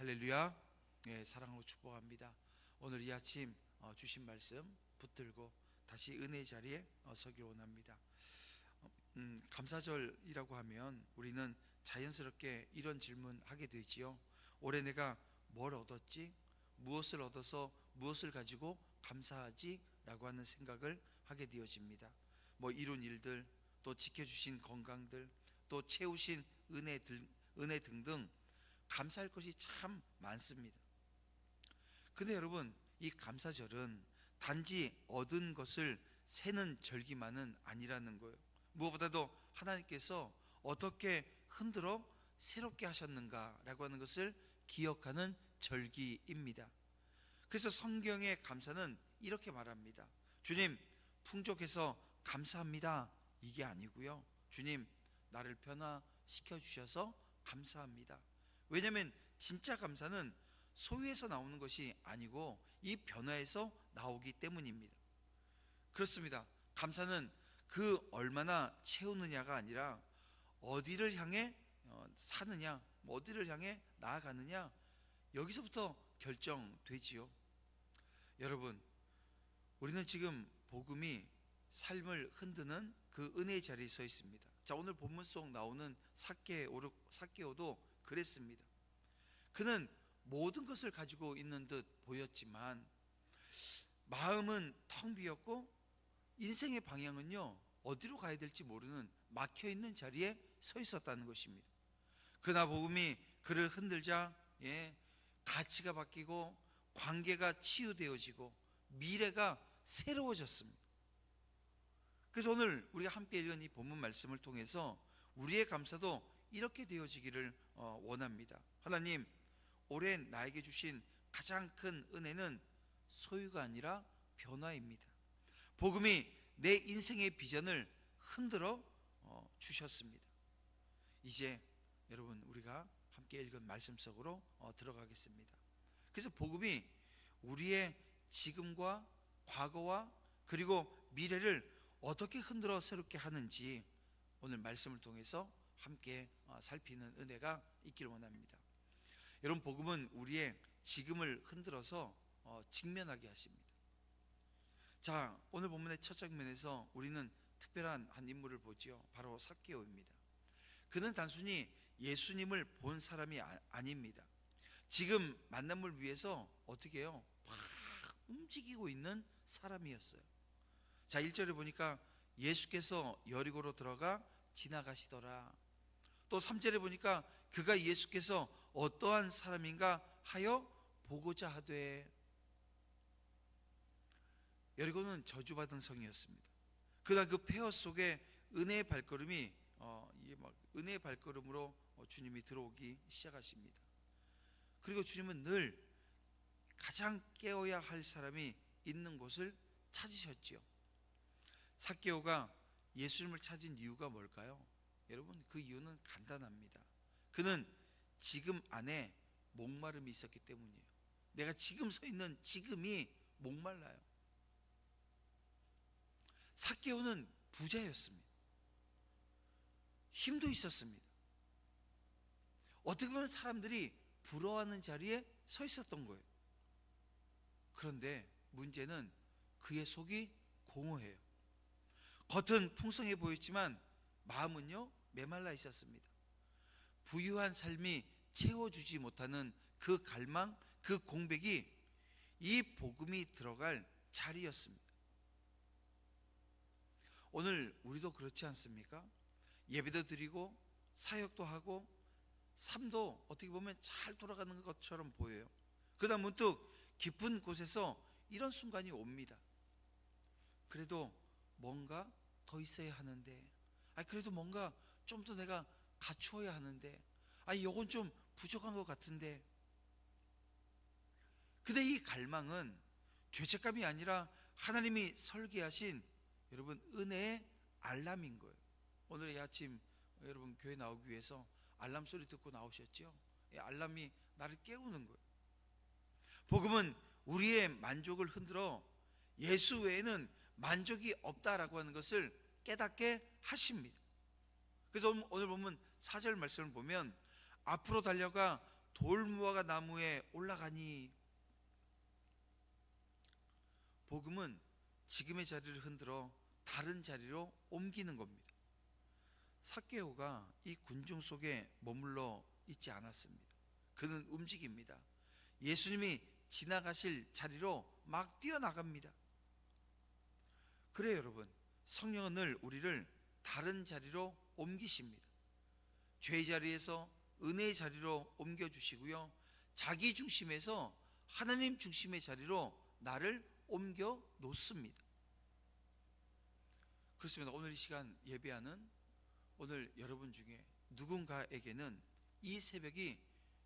할렐루야. 예, 사랑으로 축복합니다. 오늘 이 아침 어, 주신 말씀 붙들고 다시 은혜의 자리에 어, 서기 원합니다. 어, 음, 감사절이라고 하면 우리는 자연스럽게 이런 질문 하게 되지요. 올해 내가 뭘 얻었지? 무엇을 얻어서 무엇을 가지고 감사하지라고 하는 생각을 하게 되어집니다. 뭐 이룬 일들, 또 지켜주신 건강들, 또 채우신 은혜 들, 은혜 등등 감사할 것이 참 많습니다. 근데 여러분, 이 감사절은 단지 얻은 것을 세는 절기만은 아니라는 거예요. 무엇보다도 하나님께서 어떻게 흔들어 새롭게 하셨는가라고 하는 것을 기억하는 절기입니다. 그래서 성경의 감사는 이렇게 말합니다. 주님, 풍족해서 감사합니다. 이게 아니고요. 주님, 나를 변화시켜 주셔서 감사합니다. 왜냐하면 진짜 감사는 소유에서 나오는 것이 아니고 이 변화에서 나오기 때문입니다. 그렇습니다. 감사는 그 얼마나 채우느냐가 아니라 어디를 향해 어, 사느냐, 뭐 어디를 향해 나아가느냐 여기서부터 결정되지요. 여러분, 우리는 지금 복음이 삶을 흔드는 그 은혜의 자리에 서 있습니다. 자, 오늘 본문 속 나오는 사케오 사케오도 그랬습니다. 그는 모든 것을 가지고 있는 듯 보였지만 마음은 텅 비었고 인생의 방향은요 어디로 가야 될지 모르는 막혀 있는 자리에 서 있었다는 것입니다. 그러나 복음이 그를 흔들자 예, 가치가 바뀌고 관계가 치유되어지고 미래가 새로워졌습니다. 그래서 오늘 우리가 함께 읽은 이 본문 말씀을 통해서 우리의 감사도 이렇게 되어지기를 어, 원합니다. 하나님, 올해 나에게 주신 가장 큰 은혜는 소유가 아니라 변화입니다. 복음이 내 인생의 비전을 흔들어 어, 주셨습니다. 이제 여러분 우리가 함께 읽은 말씀 속으로 어, 들어가겠습니다. 그래서 복음이 우리의 지금과 과거와 그리고 미래를 어떻게 흔들어 새롭게 하는지 오늘 말씀을 통해서 함께 어, 살피는 은혜가 있길 원합니다. 여러분 복음은 우리의 지금을 흔들어서 어, 직면하게 하십니다. 자 오늘 본문의 첫 장면에서 우리는 특별한 한 인물을 보지요. 바로 사케오입니다. 그는 단순히 예수님을 본 사람이 아, 아닙니다. 지금 만남을 위해서 어떻게 해요? 막 움직이고 있는 사람이었어요. 자, 1절에 보니까 예수께서 여리고로 들어가 지나가시더라. 또 3절에 보니까 그가 예수께서 어떠한 사람인가 하여 보고자 하되 여리고는 저주받은 성이었습니다. 그러나 그 폐허 속에 은혜의 발걸음이 어, 이게 막 은혜의 발걸음으로 어, 주님이 들어오기 시작하십니다. 그리고 주님은 늘 가장 깨어야 할 사람이 있는 곳을 찾으셨지요. 사케오가 예수님을 찾은 이유가 뭘까요? 여러분 그 이유는 간단합니다. 그는 지금 안에 목마름이 있었기 때문이에요. 내가 지금 서 있는 지금이 목말라요. 사케오는 부자였습니다. 힘도 있었습니다. 어떻게 보면 사람들이 부러워하는 자리에 서 있었던 거예요. 그런데 문제는 그의 속이 공허해요. 겉은 풍성해 보였지만 마음은요 메말라 있었습니다. 부유한 삶이 채워주지 못하는 그 갈망, 그 공백이 이 복음이 들어갈 자리였습니다. 오늘 우리도 그렇지 않습니까? 예배도 드리고 사역도 하고 삶도 어떻게 보면 잘 돌아가는 것처럼 보여요. 그러다 문득 깊은 곳에서 이런 순간이 옵니다. 그래도 뭔가 더 있어야 하는데, 아 그래도 뭔가 좀 더 내가 갖추어야 하는데, 아 이건 좀 부족한 것 같은데. 근데 이 갈망은 죄책감이 아니라 하나님이 설계하신 여러분 은혜의 알람인 거예요. 오늘 이 아침 여러분 교회 나오기 위해서 알람 소리 듣고 나오셨죠? 이 알람이 나를 깨우는 거예요. 복음은 우리의 만족을 흔들어 예수 외에는 만족이 없다라고 하는 것을 깨닫게 하십니다. 그래서 오늘 보면 사절 말씀을 보면 앞으로 달려가 돌무화과 나무에 올라가니 복음은 지금의 자리를 흔들어 다른 자리로 옮기는 겁니다. 사케오가 이 군중 속에 머물러 있지 않았습니다. 그는 움직입니다. 예수님이 지나가실 자리로 막 뛰어나갑니다. 그래요, 여러분. 성령은 늘 우리를 다른 자리로 옮기십니다. 죄의 자리에서 은혜의 자리로 옮겨 주시고요. 자기 중심에서 하나님 중심의 자리로 나를 옮겨 놓습니다. 그렇습니다. 오늘 이 시간 예배하는 오늘 여러분 중에 누군가에게는 이 새벽이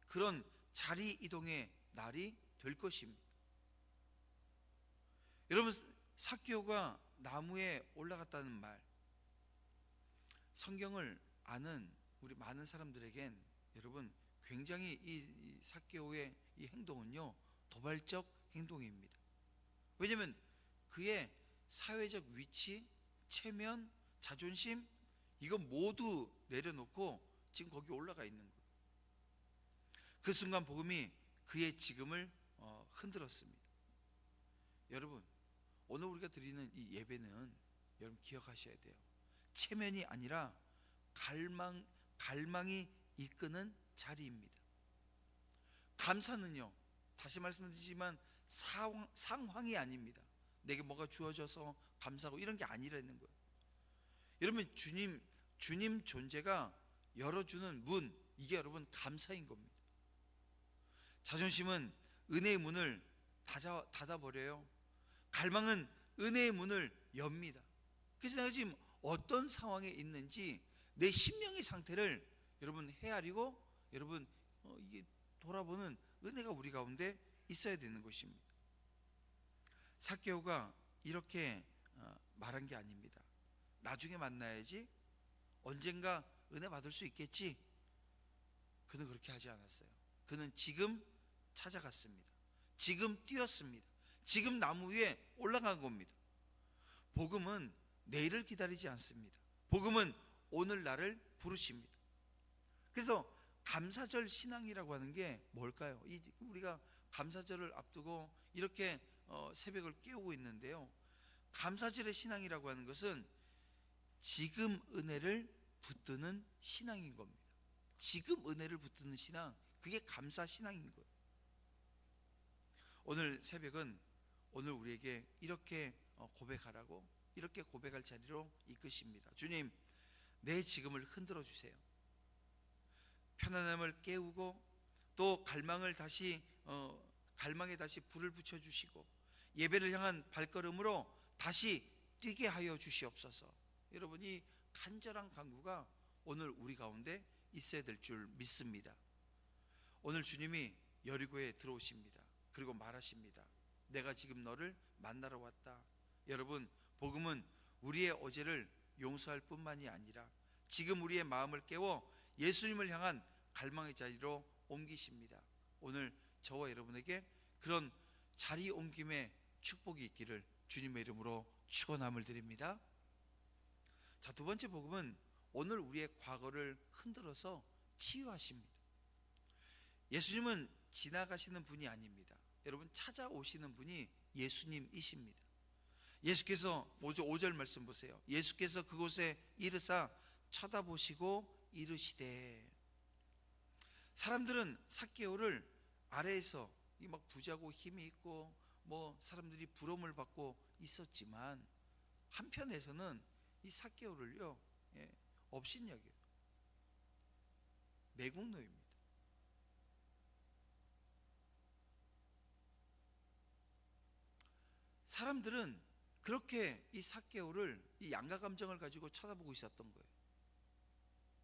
그런 자리 이동의 날이 될 것입니다. 여러분 사케오가 나무에 올라갔다는 말 성경을 아는 우리 많은 사람들에겐 여러분 굉장히 이, 이 사케오의 이 행동은요 도발적 행동입니다. 왜냐하면 그의 사회적 위치, 체면, 자존심 이거 모두 내려놓고 지금 거기 올라가 있는 거예요. 그 순간 복음이 그의 지금을 어, 흔들었습니다. 여러분 오늘 우리가 드리는 이 예배는 여러분 기억하셔야 돼요. 체면이 아니라 갈망 갈망이 이끄는 자리입니다. 감사는요. 다시 말씀드리지만 상황, 상황이 아닙니다. 내게 뭐가 주어져서 감사하고 이런 게 아니라는 거예요. 여러분 주님 주님 존재가 열어주는 문 이게 여러분 감사인 겁니다. 자존심은 은혜의 문을 닫아 닫아 버려요. 갈망은 은혜의 문을 엽니다. 그래서 내가 지금 어떤 상황에 있는지 내 심령의 상태를 여러분 헤아리고 여러분 어, 이게 돌아보는 은혜가 우리 가운데 있어야 되는 것입니다. 사케오가 이렇게 어, 말한 게 아닙니다. 나중에 만나야지 언젠가 은혜 받을 수 있겠지. 그는 그렇게 하지 않았어요. 그는 지금 찾아갔습니다. 지금 뛰었습니다. 지금 나무 위에 올라간 겁니다. 복음은 내일을 기다리지 않습니다. 복음은 오늘 나를 부르십니다. 그래서 감사절 신앙이라고 하는 게 뭘까요? 이 우리가 감사절을 앞두고 이렇게 어, 새벽을 깨우고 있는데요. 감사절의 신앙이라고 하는 것은 지금 은혜를 붙드는 신앙인 겁니다. 지금 은혜를 붙드는 신앙, 그게 감사 신앙인 거예요. 오늘 새벽은 오늘 우리에게 이렇게 어, 고백하라고 이렇게 고백할 자리로 이끄십니다. 주님, 내 지금을 흔들어 주세요. 편안함을 깨우고 또 갈망을 다시 어, 갈망에 다시 불을 붙여 주시고 예배를 향한 발걸음으로 다시 뛰게 하여 주시옵소서. 여러분이 간절한 간구가 오늘 우리 가운데 있어야 될 줄 믿습니다. 오늘 주님이 여리고에 들어오십니다. 그리고 말하십니다. 내가 지금 너를 만나러 왔다. 여러분, 복음은 우리의 어제를 용서할 뿐만이 아니라 지금 우리의 마음을 깨워 예수님을 향한 갈망의 자리로 옮기십니다. 오늘 저와 여러분에게 그런 자리 옮김의 축복이 있기를 주님의 이름으로 축원함을 드립니다. 자, 두 번째 복음은 오늘 우리의 과거를 흔들어서 치유하십니다. 예수님은 지나가시는 분이 아닙니다. 여러분 찾아오시는 분이 예수님이십니다. 예수께서 5절 말씀 보세요. 예수께서 그곳에 이르사 쳐다보시고 이르시되 사람들은 사케오를 아래에서 이막 부자고 힘이 있고 뭐 사람들이 부러움을 받고 있었지만 한편에서는 이 사케오를요 예, 업신여겨요. 매국노입니다. 사람들은 그렇게 이 사케오를 이 양가 감정을 가지고 쳐다보고 있었던 거예요.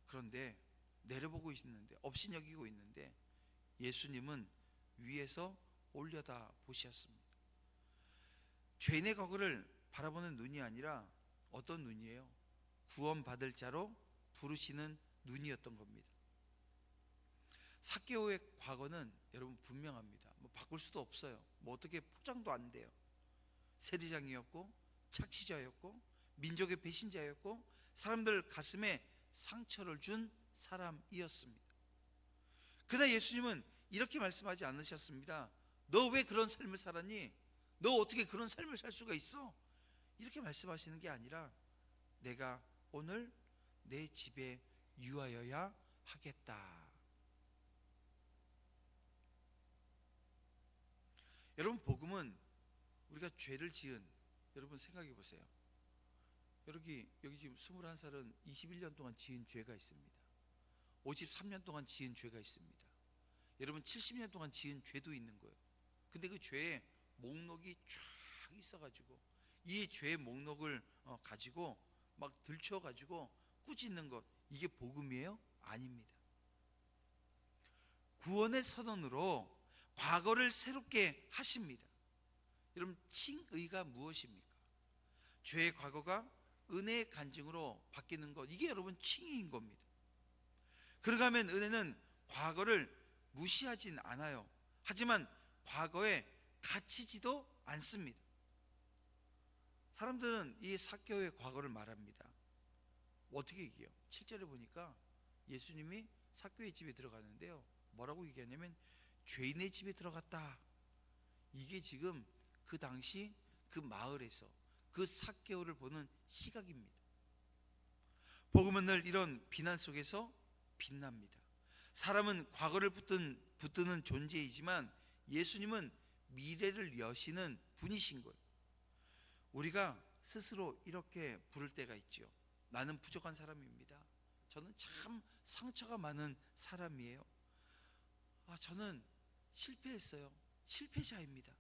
그런데 내려보고 있는데 업신여기고 있는데 예수님은 위에서 올려다 보셨습니다. 죄인의 거구를 바라보는 눈이 아니라 어떤 눈이에요? 구원받을 자로 부르시는 눈이었던 겁니다. 사케오의 과거는 여러분 분명합니다. 뭐 바꿀 수도 없어요. 뭐 어떻게 포장도 안 돼요. 세리장이었고 착취자였고 민족의 배신자였고 사람들 가슴에 상처를 준 사람이었습니다. 그러나 예수님은 이렇게 말씀하지 않으셨습니다. 너 왜 그런 삶을 살았니? 너 어떻게 그런 삶을 살 수가 있어? 이렇게 말씀하시는 게 아니라 내가 오늘 내 집에 유하여야 하겠다. 여러분 복음은 우리가 죄를 지은 여러분 생각해 보세요. 여기 여기 지금 21살은 21년 동안 지은 죄가 있습니다. 53년 동안 지은 죄가 있습니다. 여러분 70년 동안 지은 죄도 있는 거예요. 근데 그 죄의 목록이 쫙 있어 가지고 이 죄의 목록을 어, 가지고 막 들춰 가지고 꾸짖는 것 이게 복음이에요? 아닙니다. 구원의 선언으로 과거를 새롭게 하십니다. 여러분 칭의가 무엇입니까? 죄의 과거가 은혜의 간증으로 바뀌는 것 이게 여러분 칭의인 겁니다. 그러가면 은혜는 과거를 무시하진 않아요. 하지만 과거에 갇히지도 않습니다. 사람들은 이 사교의 과거를 말합니다. 어떻게 얘기해요? 7절에 보니까 예수님이 사교의 집에 들어가는데요. 뭐라고 얘기하냐면 죄인의 집에 들어갔다. 이게 지금 그 당시 그 마을에서 그 사개오를 보는 시각입니다. 복음은 늘 이런 비난 속에서 빛납니다. 사람은 과거를 붙든, 붙드는 존재이지만 예수님은 미래를 여시는 분이신 거예요. 우리가 스스로 이렇게 부를 때가 있죠. 나는 부족한 사람입니다. 저는 참 상처가 많은 사람이에요. 아, 저는 실패했어요. 실패자입니다.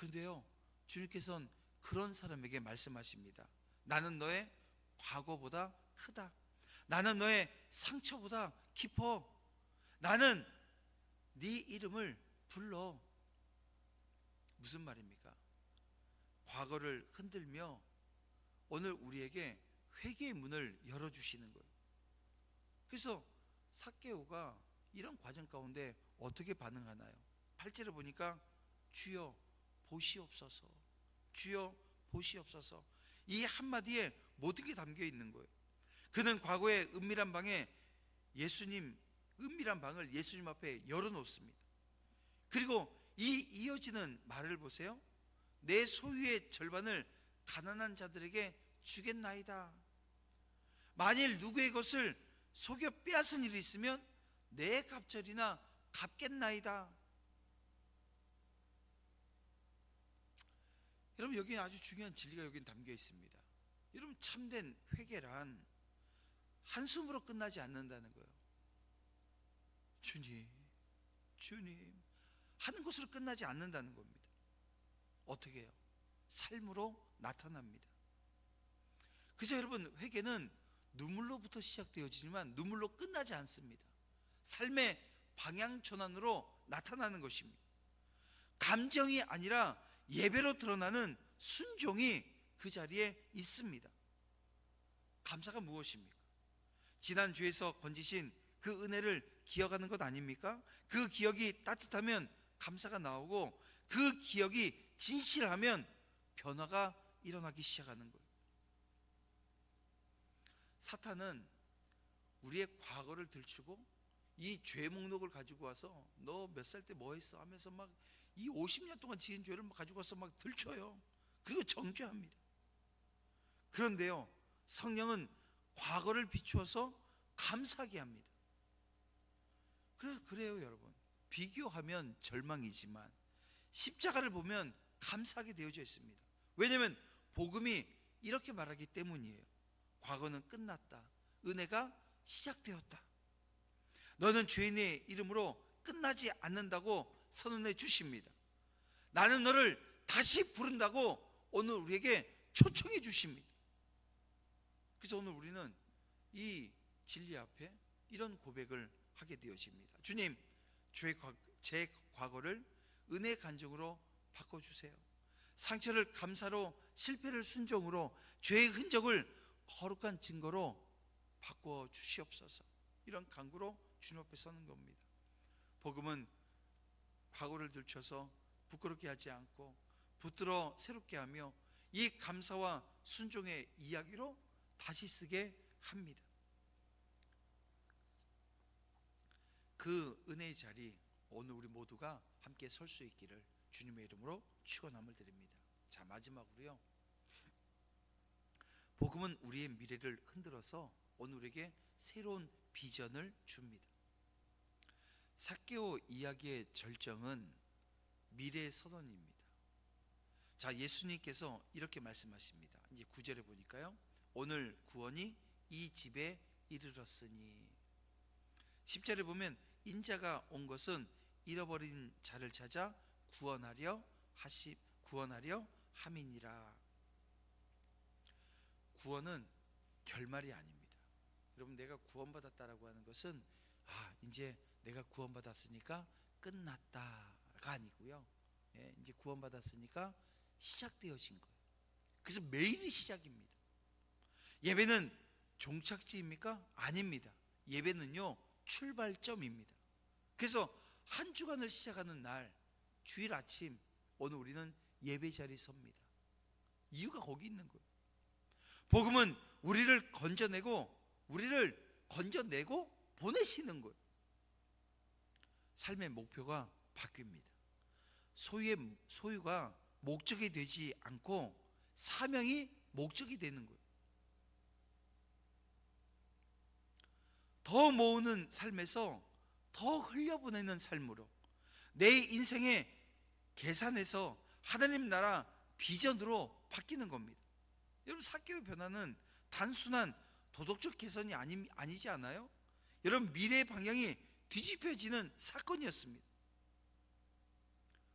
그런데요, 주님께서는 그런 사람에게 말씀하십니다. 나는 너의 과거보다 크다. 나는 너의 상처보다 깊어. 나는 네 이름을 불러. 무슨 말입니까? 과거를 흔들며 오늘 우리에게 회개의 문을 열어 주시는 거예요. 그래서 사케오가 이런 과정 가운데 어떻게 반응하나요? 8절에 보니까 주여 보시옵소서. 주여 보시옵소서. 이 한마디에 모든 게 담겨 있는 거예요. 그는 과거에 은밀한 방에 예수님 은밀한 방을 예수님 앞에 열어 놓습니다. 그리고 이 이어지는 말을 보세요. 내 소유의 절반을 가난한 자들에게 주겠나이다. 만일 누구의 것을 속여 빼앗은 일이 있으면 내 갑절이나 갚겠나이다. 여러분 여기 아주 중요한 진리가 여기 담겨 있습니다. 여러분 참된 회개란 한숨으로 끝나지 않는다는 거예요. 주님, 주님 하는 것으로 끝나지 않는다는 겁니다. 어떻게 해요? 삶으로 나타납니다. 그래서 여러분 회개는 눈물로부터 시작되어지지만 눈물로 끝나지 않습니다. 삶의 방향 전환으로 나타나는 것입니다. 감정이 아니라 예배로 드러나는 순종이 그 자리에 있습니다. 감사가 무엇입니까? 지난 주에서 건지신 그 은혜를 기억하는 것 아닙니까? 그 기억이 따뜻하면 감사가 나오고 그 기억이 진실하면 변화가 일어나기 시작하는 거예요. 사탄은 우리의 과거를 들추고 이 죄 목록을 가지고 와서 너 몇 살 때 뭐 했어 하면서 막 이 50년 동안 지은 죄를 가지고 와서 막 들춰요. 그리고 정죄합니다. 그런데요, 성령은 과거를 비추어서 감사하게 합니다. 그래, 그래요, 여러분. 비교하면 절망이지만 십자가를 보면 감사하게 되어져 있습니다. 왜냐하면 복음이 이렇게 말하기 때문이에요. 과거는 끝났다. 은혜가 시작되었다. 너는 죄인의 이름으로 끝나지 않는다고 선언해 주십니다. 나는 너를 다시 부른다고 오늘 우리에게 초청해 주십니다. 그래서 오늘 우리는 이 진리 앞에 이런 고백을 하게 되어집니다. 주님, 제 과거를 은혜 간증으로 바꿔주세요. 상처를 감사로, 실패를 순종으로, 죄의 흔적을 거룩한 증거로 바꿔 주시옵소서. 이런 간구로 주님 앞에 서는 겁니다. 복음은 과거를 들춰서 부끄럽게 하지 않고 붙들어 새롭게 하며 이 감사와 순종의 이야기로 다시 쓰게 합니다. 그 은혜의 자리 오늘 우리 모두가 함께 설 수 있기를 주님의 이름으로 축원함을 드립니다. 자 마지막으로요. 복음은 우리의 미래를 흔들어서 오늘 우리에게 새로운 비전을 줍니다. 사케오 이야기의 절정은 미래의 선언입니다. 자, 예수님께서 이렇게 말씀하십니다. 이제 구절에 보니까요. 오늘 구원이 이 집에 이르렀으니 10절에 보면 인자가 온 것은 잃어버린 자를 찾아 구원하려 하시 구원하려 함이니라. 구원은 결말이 아닙니다. 여러분 내가 구원받았다라고 하는 것은 아, 이제 내가 구원받았으니까 끝났다가 아니고요. 예, 이제 구원받았으니까 시작되어진 거예요. 그래서 매일이 시작입니다. 예배는 종착지입니까? 아닙니다. 예배는요, 출발점입니다. 그래서 한 주간을 시작하는 날, 주일 아침, 오늘 우리는 예배 자리 섭니다. 이유가 거기 있는 거예요. 복음은 우리를 건져내고, 우리를 건져내고 보내시는 거예요. 삶의 목표가 바뀝니다. 소유의 소유가 목적이 되지 않고 사명이 목적이 되는 거예요. 더 모으는 삶에서 더 흘려보내는 삶으로 내 인생의 계산에서 하나님 나라 비전으로 바뀌는 겁니다. 여러분 사교의 변화는 단순한 도덕적 개선이 아니, 아니지 않아요? 여러분 미래의 방향이 뒤집혀지는 사건이었습니다.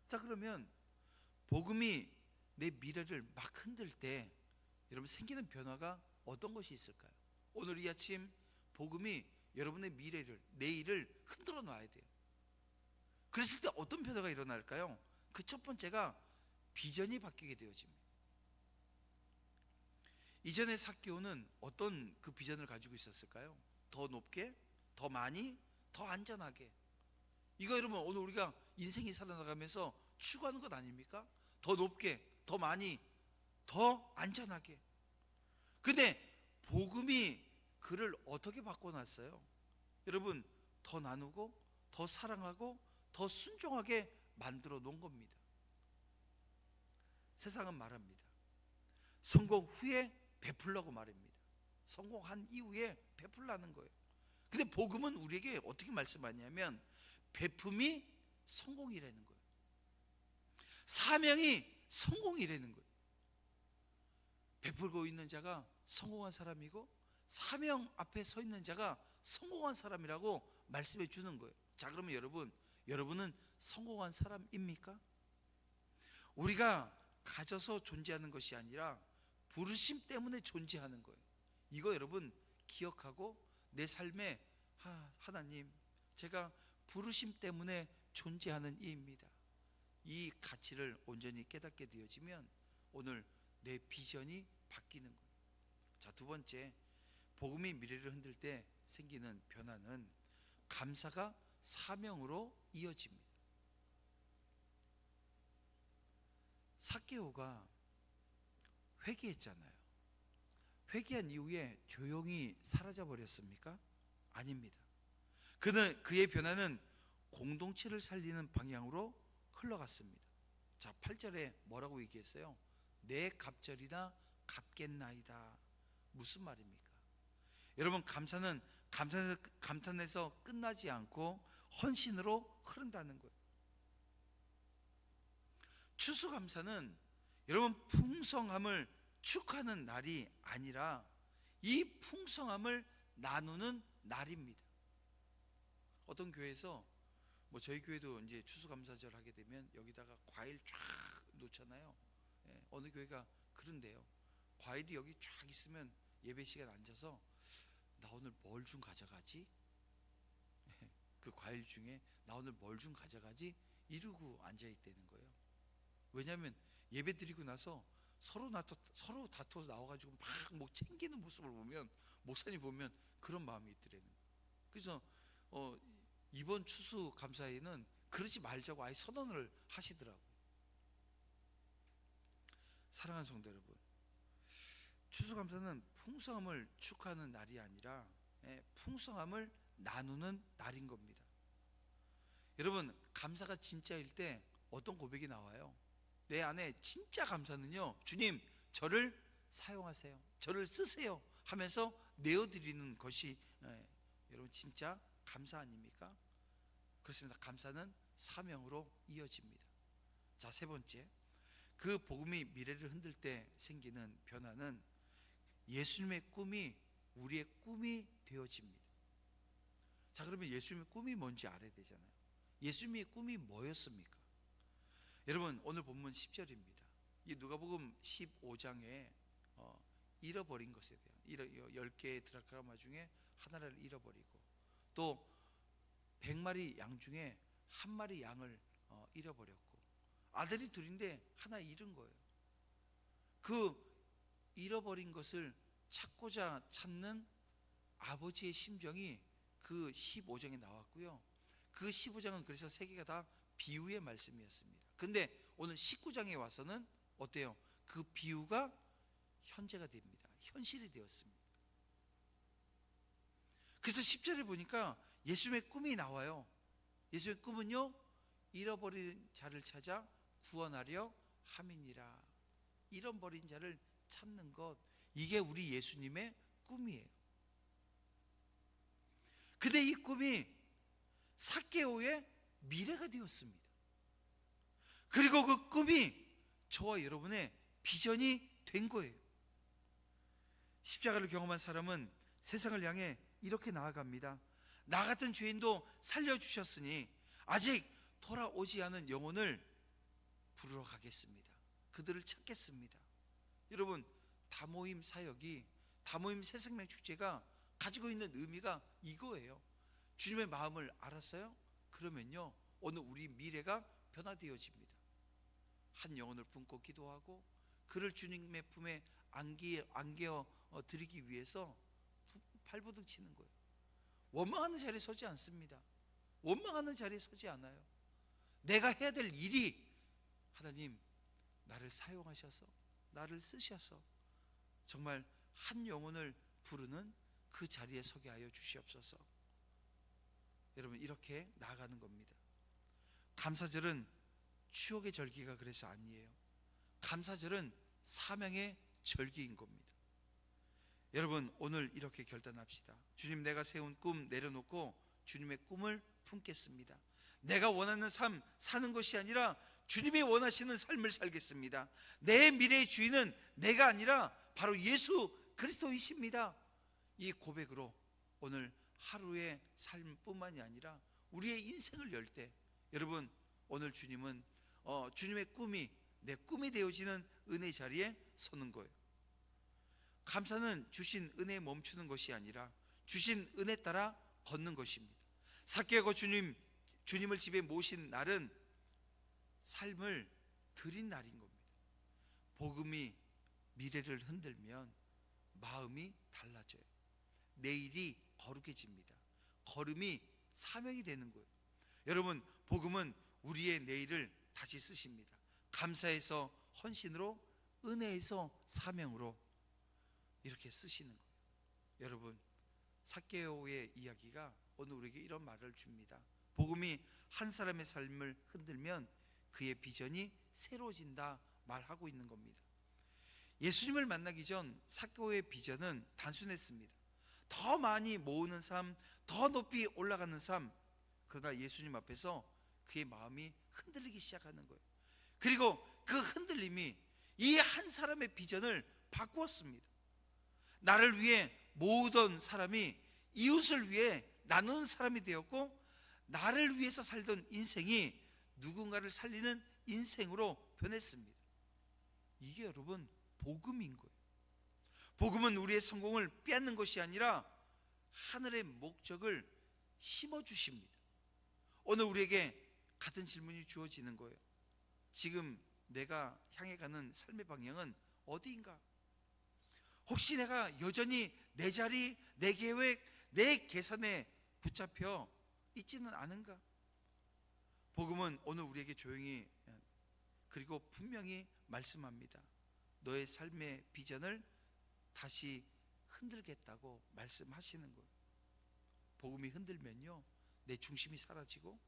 자 그러면 복음이 내 미래를 막 흔들 때 여러분 생기는 변화가 어떤 것이 있을까요? 오늘 이 아침 복음이 여러분의 미래를 내일을 흔들어 놔야 돼요. 그랬을 때 어떤 변화가 일어날까요? 그 첫 번째가 비전이 바뀌게 되어집니다. 이전의 사기오는 어떤 그 비전을 가지고 있었을까요? 더 높게, 더 많이, 더 안전하게. 이거 여러분 오늘 우리가 인생이 살아나가면서 추구하는 것 아닙니까? 더 높게, 더 많이, 더 안전하게. 근데 복음이 그를 어떻게 바꿔놨어요? 여러분 더 나누고 더 사랑하고 더 순종하게 만들어 놓은 겁니다. 세상은 말합니다. 성공 후에 베풀라고 말입니다. 성공한 이후에 베풀라는 거예요. 근데 복음은 우리에게 어떻게 말씀하냐면 베품이 성공이라는 거예요. 사명이 성공이라는 거예요. 베풀고 있는 자가 성공한 사람이고 사명 앞에 서 있는 자가 성공한 사람이라고 말씀해 주는 거예요. 자, 그러면 여러분, 여러분은 성공한 사람입니까? 우리가 가져서 존재하는 것이 아니라 부르심 때문에 존재하는 거예요. 이거 여러분 기억하고 내 삶에 하, 하나님, 제가 부르심 때문에 존재하는 이입니다. 이 가치를 온전히 깨닫게 되어지면 오늘 내 비전이 바뀌는 거예요. 자, 두 번째, 복음이 미래를 흔들 때 생기는 변화는 감사가 사명으로 이어집니다. 사케오가 회개했잖아요. 회개한 이후에 조용히 사라져 버렸습니까? 아닙니다. 그는 그의 변화는 공동체를 살리는 방향으로 흘러갔습니다. 자, 8절에 뭐라고 얘기했어요? 내 갑절이나 갚겠나이다. 무슨 말입니까? 여러분 감사는 감탄에서, 감탄에서 끝나지 않고 헌신으로 흐른다는 거예요. 추수감사는 여러분 풍성함을 축하는 날이 아니라 이 풍성함을 나누는 날입니다. 어떤 교회에서 뭐 저희 교회도 이제 추수감사절 하게 되면 여기다가 과일 쫙 놓잖아요. 예, 어느 교회가 그런데요. 과일이 여기 쫙 있으면 예배 시간 앉아서 나 오늘 뭘 좀 가져가지? 그 과일 중에 나 오늘 뭘 좀 가져가지? 이러고 앉아 있다는 거예요. 왜냐하면 예배 드리고 나서 서로 나토, 서로 다퉈서 나와가지고 막 뭐 챙기는 모습을 보면 목사님 보면 그런 마음이 거예요. 그래서 어, 이번 추수 감사회는 그러지 말자고 아예 선언을 하시더라고요. 사랑하는 성도 여러분, 추수 감사는 풍성함을 축하하는 날이 아니라 예, 풍성함을 나누는 날인 겁니다. 여러분 감사가 진짜일 때 어떤 고백이 나와요? 내 안에 진짜 감사는요. 주님 저를 사용하세요. 저를 쓰세요. 하면서 내어드리는 것이 예, 여러분 진짜 감사 아닙니까? 그렇습니다. 감사는 사명으로 이어집니다. 자, 세 번째. 그 복음이 미래를 흔들 때 생기는 변화는 예수님의 꿈이 우리의 꿈이 되어집니다. 자, 그러면 예수님의 꿈이 뭔지 알아야 되잖아요. 예수님의 꿈이 뭐였습니까? 여러분, 오늘 본문 10절입니다. 이 누가복음 15장에 어, 잃어버린 것에 대한 10개의 드라크라마 중에 하나를 잃어버리고 또 100마리 양 중에 한 마리 양을 어, 잃어버렸고 아들이 둘인데 하나 잃은 거예요. 그 잃어버린 것을 찾고자 찾는 아버지의 심정이 그 15장에 나왔고요. 그 15장은 그래서 세 개가 다 비유의 말씀이었습니다. 근데 오늘 19장에 와서는 어때요? 그 비유가 현재가 됩니다. 현실이 되었습니다. 그래서 10절에 보니까 예수님의 꿈이 나와요. 예수의 꿈은요, 잃어버린 자를 찾아 구원하려 함이니라. 잃어버린 자를 찾는 것, 이게 우리 예수님의 꿈이에요. 근데 이 꿈이 사개오의 미래가 되었습니다. 그리고 그 꿈이 저와 여러분의 비전이 된 거예요. 십자가를 경험한 사람은 세상을 향해 이렇게 나아갑니다. 나 같은 죄인도 살려주셨으니 아직 돌아오지 않은 영혼을 부르러 가겠습니다. 그들을 찾겠습니다. 여러분, 다모임 사역이 다모임 새생명 축제가 가지고 있는 의미가 이거예요. 주님의 마음을 알았어요? 그러면요, 오늘 우리 미래가 변화되어집니다. 한 영혼을 품고 기도하고 그를 주님의 품에 안기, 안겨 어, 드리기 위해서 발버둥 치는 거예요. 원망하는 자리에 서지 않습니다. 원망하는 자리에 서지 않아요. 내가 해야 될 일이 하나님 나를 사용하셔서 나를 쓰셔서 정말 한 영혼을 부르는 그 자리에 서게 하여 주시옵소서. 여러분 이렇게 나아가는 겁니다. 감사절은 추억의 절기가 그래서 아니에요. 감사절은 사명의 절기인 겁니다. 여러분 오늘 이렇게 결단합시다. 주님 내가 세운 꿈 내려놓고 주님의 꿈을 품겠습니다. 내가 원하는 삶 사는 것이 아니라 주님이 원하시는 삶을 살겠습니다. 내 미래의 주인은 내가 아니라 바로 예수 그리스도이십니다. 이 고백으로 오늘 하루의 삶뿐만이 아니라 우리의 인생을 열 때 여러분 오늘 주님은 어, 주님의 꿈이 내 꿈이 되어지는 은혜 자리에 서는 거예요. 감사는 주신 은혜에 멈추는 것이 아니라 주신 은혜 따라 걷는 것입니다. 사케고 주님 주님을 집에 모신 날은 삶을 드린 날인 겁니다. 복음이 미래를 흔들면 마음이 달라져요. 내일이 거룩해집니다. 걸음이 사명이 되는 거예요. 여러분, 복음은 우리의 내일을 다시 쓰십니다. 감사에서 헌신으로 은혜에서 사명으로 이렇게 쓰시는 거예요. 여러분, 사케오의 이야기가 오늘 우리에게 이런 말을 줍니다. 복음이 한 사람의 삶을 흔들면 그의 비전이 새로워진다 말하고 있는 겁니다. 예수님을 만나기 전 사케오의 비전은 단순했습니다. 더 많이 모으는 삶, 더 높이 올라가는 삶. 그러나 예수님 앞에서 그의 마음이 흔들리기 시작하는 거예요. 그리고 그 흔들림이 이 한 사람의 비전을 바꾸었습니다. 나를 위해 모으던 사람이 이웃을 위해 나누는 사람이 되었고 나를 위해서 살던 인생이 누군가를 살리는 인생으로 변했습니다. 이게 여러분 복음인 거예요. 복음은 우리의 성공을 빼앗는 것이 아니라 하늘의 목적을 심어 주십니다. 오늘 우리에게 같은 질문이 주어지는 거예요. 지금 내가 향해 가는 삶의 방향은 어디인가? 혹시 내가 여전히 내 자리, 내 계획, 내 계산에 붙잡혀 있지는 않은가? 복음은 오늘 우리에게 조용히 그리고 분명히 말씀합니다. 너의 삶의 비전을 다시 흔들겠다고 말씀하시는 거예요. 복음이 흔들면요, 내 중심이 사라지고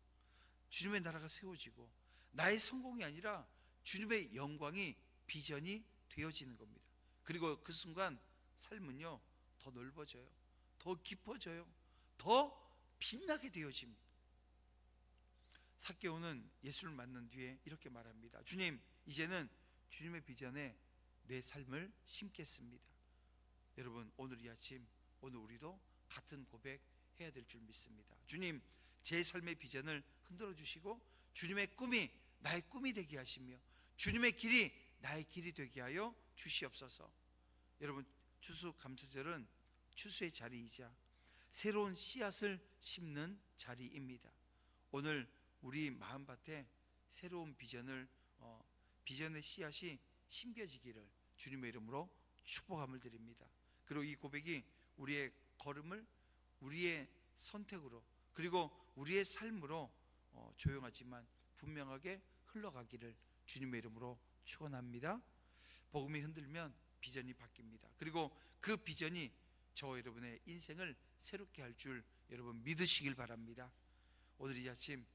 주님의 나라가 세워지고 나의 성공이 아니라 주님의 영광이 비전이 되어지는 겁니다. 그리고 그 순간 삶은요 더 넓어져요. 더 깊어져요. 더 빛나게 되어집니다. 사케오는 예수를 만난 뒤에 이렇게 말합니다. 주님, 이제는 주님의 비전에 내 삶을 심겠습니다. 여러분, 오늘 이 아침 오늘 우리도 같은 고백 해야 될 줄 믿습니다. 주님, 제 삶의 비전을 흔들어 주시고 주님의 꿈이 나의 꿈이 되게 하시며 주님의 길이 나의 길이 되게 하여 주시옵소서. 여러분, 추수 감사절은 추수의 자리이자 새로운 씨앗을 심는 자리입니다. 오늘 우리 마음밭에 새로운 비전을 어, 비전의 씨앗이 심겨지기를 주님의 이름으로 축복함을 드립니다. 그리고 이 고백이 우리의 걸음을 우리의 선택으로 그리고 우리의 삶으로 어, 조용하지만 분명하게 흘러가기를 주님의 이름으로 축원합니다. 복음이 흔들면 비전이 바뀝니다. 그리고 그 비전이 저 여러분의 인생을 새롭게 할 줄 여러분 믿으시길 바랍니다. 오늘 이 아침